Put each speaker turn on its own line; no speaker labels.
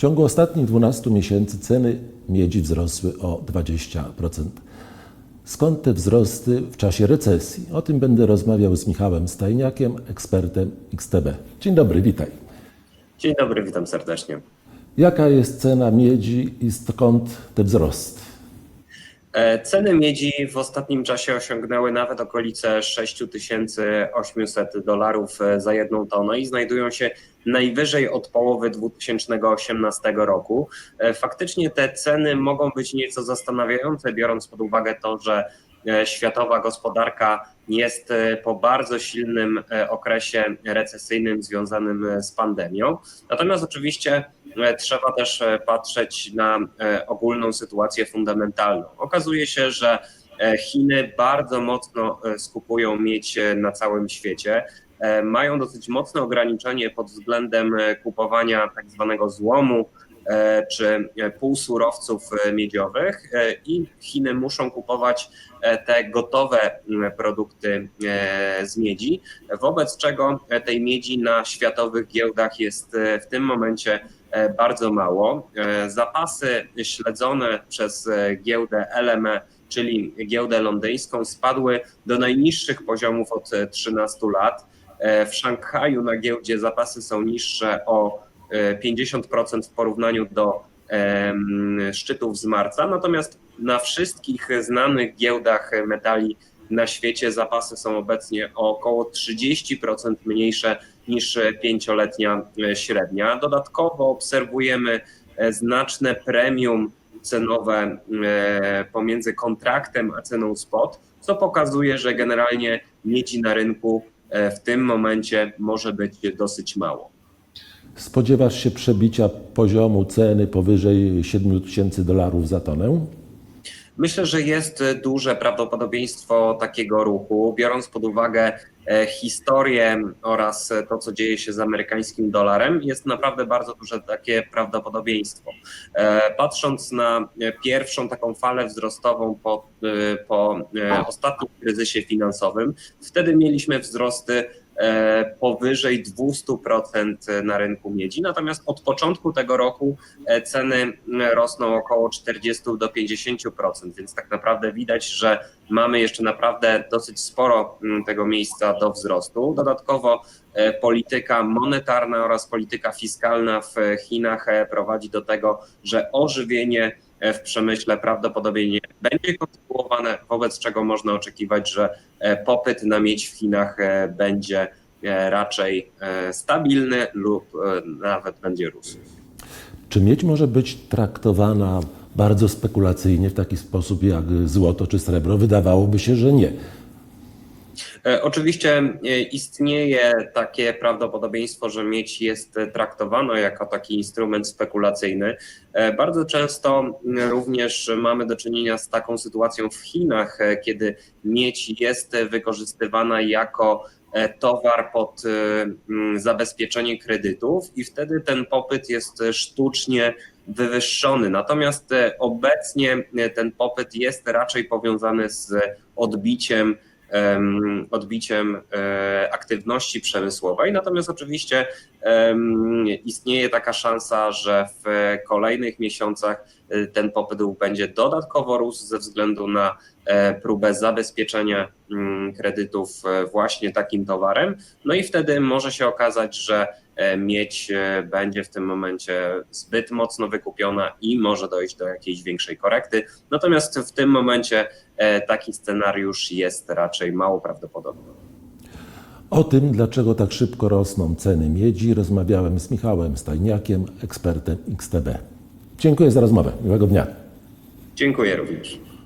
W ciągu ostatnich 12 miesięcy ceny miedzi wzrosły o 20%. Skąd te wzrosty w czasie recesji? O tym będę rozmawiał z Michałem Stajniakiem, ekspertem XTB. Dzień dobry, witaj.
Dzień dobry, witam serdecznie.8
Jaka jest cena miedzi i skąd te wzrosty?
E, Ceny miedzi w ostatnim czasie osiągnęły nawet okolice 6800 dolarów e, za jedną tonę i znajdują się najwyżej od połowy 2018 roku. E, Faktycznie te ceny mogą być nieco zastanawiające, biorąc pod uwagę to, że światowa gospodarka jest po bardzo silnym okresie recesyjnym związanym z pandemią. Natomiast oczywiście trzeba też e, patrzeć na e, ogólną sytuację fundamentalną. Okazuje się, że e, Chiny bardzo mocno skupują miedź na całym świecie. Mają dosyć mocne ograniczenie pod względem kupowania tak zwanego złomu czy półsurowców miedziowych i Chiny muszą kupować te gotowe m, produkty z miedzi, wobec czego tej miedzi na światowych giełdach jest w tym momencie bardzo mało. E, Zapasy śledzone przez e, giełdę LME, czyli giełdę londyńską, spadły do najniższych poziomów od e, 13 lat. E, W Szanghaju na giełdzie zapasy są niższe o e, 50% w porównaniu do szczytów z marca, natomiast na wszystkich znanych giełdach metali na świecie zapasy są obecnie o około 30% mniejsze niż pięcioletnia e, średnia. Dodatkowo obserwujemy e, znaczne premium cenowe e, pomiędzy kontraktem a ceną spot, co pokazuje, że generalnie miedzi na rynku w tym momencie może być dosyć mało.
Spodziewasz się przebicia poziomu ceny powyżej 7 tysięcy dolarów za tonę?
Myślę, że jest duże prawdopodobieństwo takiego ruchu, biorąc pod uwagę historię oraz to, co dzieje się z amerykańskim dolarem, jest naprawdę bardzo duże takie prawdopodobieństwo. E, Patrząc na e, pierwszą taką falę wzrostową po, e, po e, ostatnim kryzysie finansowym, wtedy mieliśmy wzrosty e, powyżej 200% na rynku miedzi. Natomiast od początku tego roku e, ceny rosną około 40 do 50%, więc tak naprawdę widać, że mamy jeszcze naprawdę dosyć sporo tego miejsca do wzrostu. Dodatkowo e, polityka monetarna oraz polityka fiskalna w Chinach e, prowadzi do tego, że ożywienie e, w przemyśle prawdopodobnie będzie kontynuowane, wobec czego można oczekiwać, że e, popyt na miedź w Chinach e, będzie e, raczej e, stabilny lub e, nawet będzie rósł.
Czy miedź może być traktowana bardzo spekulacyjnie w taki sposób jak złoto czy srebro? Wydawałoby się, że nie.
E, Oczywiście e, istnieje takie prawdopodobieństwo, że miedź jest traktowana jako taki instrument spekulacyjny. E, Bardzo często również mamy do czynienia z taką sytuacją w Chinach, kiedy miedź jest wykorzystywana jako towar pod zabezpieczenie kredytów i wtedy ten popyt jest sztucznie wywyższony. Natomiast obecnie ten popyt jest raczej powiązany z odbiciem em, odbiciem e, aktywności przemysłowej. Natomiast oczywiście istnieje taka szansa, że w kolejnych miesiącach e, ten popyt będzie dodatkowo rósł ze względu na e, próbę zabezpieczenia mm, kredytów właśnie takim towarem. No i wtedy może się okazać, że e, miedź e, będzie w tym momencie zbyt mocno wykupiona i może dojść do jakiejś większej korekty. Natomiast w tym momencie e, taki scenariusz jest raczej mało prawdopodobny.
O tym, dlaczego tak szybko rosną ceny miedzi, rozmawiałem z Michałem Stajniakiem, ekspertem XTB. Dziękuję za rozmowę. Miłego dnia.
Dziękuję również.